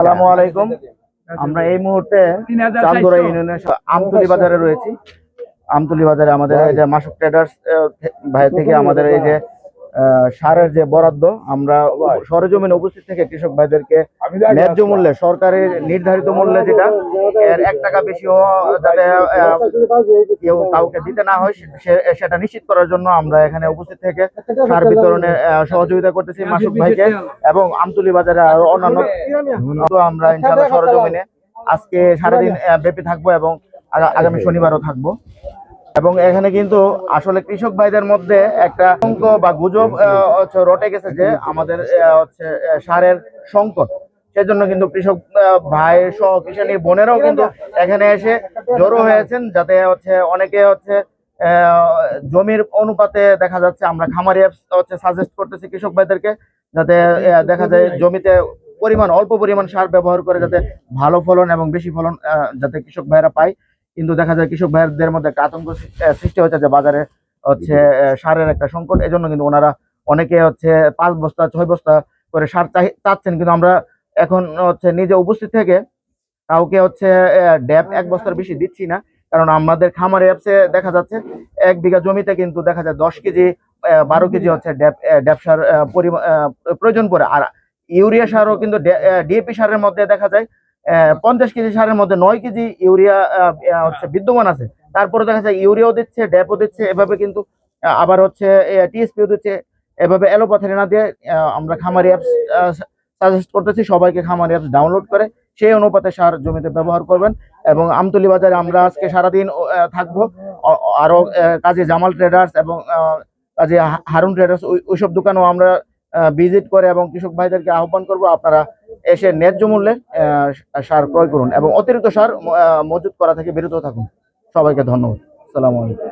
আসসালামু আলাইকুম। আমরা এই মুহূর্তে চান্দুরা ইউনিয়নের আমতলি বাজারে রয়েছি। আমতলি বাজারে আমাদের এই যে মাসুক ট্রেডার্স ভাই থেকে আমাদের এই যে সারের যে বরাদ্দ আমরা সরেজমিনে উপস্থিত থেকে কৃষক ভাইদেরকে ন্যায্য মূল্যে সরকারের নির্ধারিত মূল্যে যেটা এর এক টাকা বেশিও যাতে কেউ কাউকে দিতে না হয় সেটা নিশ্চিত করার জন্য আমরা এখানে উপস্থিত থেকে সার বিতরণে সহযোগিতা করতেছি মাসুক ভাইকে এবং আমতুলি বাজারে আরও অন্যান্য আমরা ইনশাআল্লাহ সরজমিনে আজকে সারাদিন ব্যাপী থাকব এবং আগামী শনিবারও থাকব। এবং এখানে কিন্তু আসলে কৃষক ভাইদের মধ্যে একটা আতঙ্ক বা গুজব রটে গেছে যে আমাদের হচ্ছে সারের সংকট। সেজন্য কিন্তু কৃষক ভাই সহ কৃষানি বোনেরাও কিন্তু এখানে এসে জড়ো হয়েছেন যাতে হচ্ছে অনেকে হচ্ছে জমির অনুপাতে দেখা যাচ্ছে আমরা খামারি হচ্ছে সাজেস্ট করতেছি কৃষক ভাইদেরকে যাতে দেখা যায় জমিতে পরিমাণ, অল্প পরিমাণ সার ব্যবহার করে যাতে ভালো ফলন এবং বেশি ফলন যাতে কৃষক ভাইরা পায়। কিন্তু দেখা যায় কৃষক ভাইদের মধ্যে একটা আতঙ্ক সৃষ্টি হচ্ছে যে বাজারে হচ্ছে সারের একটা সংকট। এজন্য কিন্তু ওনারা অনেকে হচ্ছে পাঁচ বস্তা, ছয় বস্তা করে সার চাচ্ছেন। কিন্তু আমরা এখন হচ্ছে নিজে উপস্থিত থেকে কাউকে হচ্ছে ড্যাপ এক বস্তার বেশি দিচ্ছি না। কারণ আমাদের খামারে অ্যাপসে দেখা যাচ্ছে, এক বিঘা জমিতে কিন্তু দেখা যায় দশ কেজি বারো কেজি হচ্ছে ড্যাপ ড্যাপ সার প্রয়োজন পড়ে। আর ইউরিয়া সারও কিন্তু ডিএপি সারের মধ্যে দেখা যায় পঞ্চাশ কেজি সারের মধ্যে নয় কেজি ইউরিয়া হচ্ছে বিদ্যমান আছে। তারপরে দেখা যায় ইউরিয়াও দিচ্ছে ড্যাপও দিচ্ছে এভাবে কিন্তু আবার হচ্ছে টিএসপিও দিচ্ছে এভাবে এলোপাথারি না দিয়ে আমরা খামারি অ্যাপস সাজেস্ট করতেছি সবাইকে খামারি অ্যাপস ডাউনলোড করে সেই অনুপাতে সার জমিতে ব্যবহার করবেন এবং আমতলি বাজারে আমরা আজকে সারাদিন থাকব। অ- আরও আহ, কাজী জামাল ট্রেডার্স এবং কাজী হারুন ট্রেডার্স ওইসব দোকানও আমরা ভিজিট করে এবং কৃষক ভাইদেরকে আহ্বান করব আপনারা এসে ন্যায্য মূল্যে সার ক্রয় করুন এবং অতিরিক্ত সার মজুত করা থেকে বিরত থাকুন। সবাইকে ধন্যবাদ। সালাম আলাইকুম।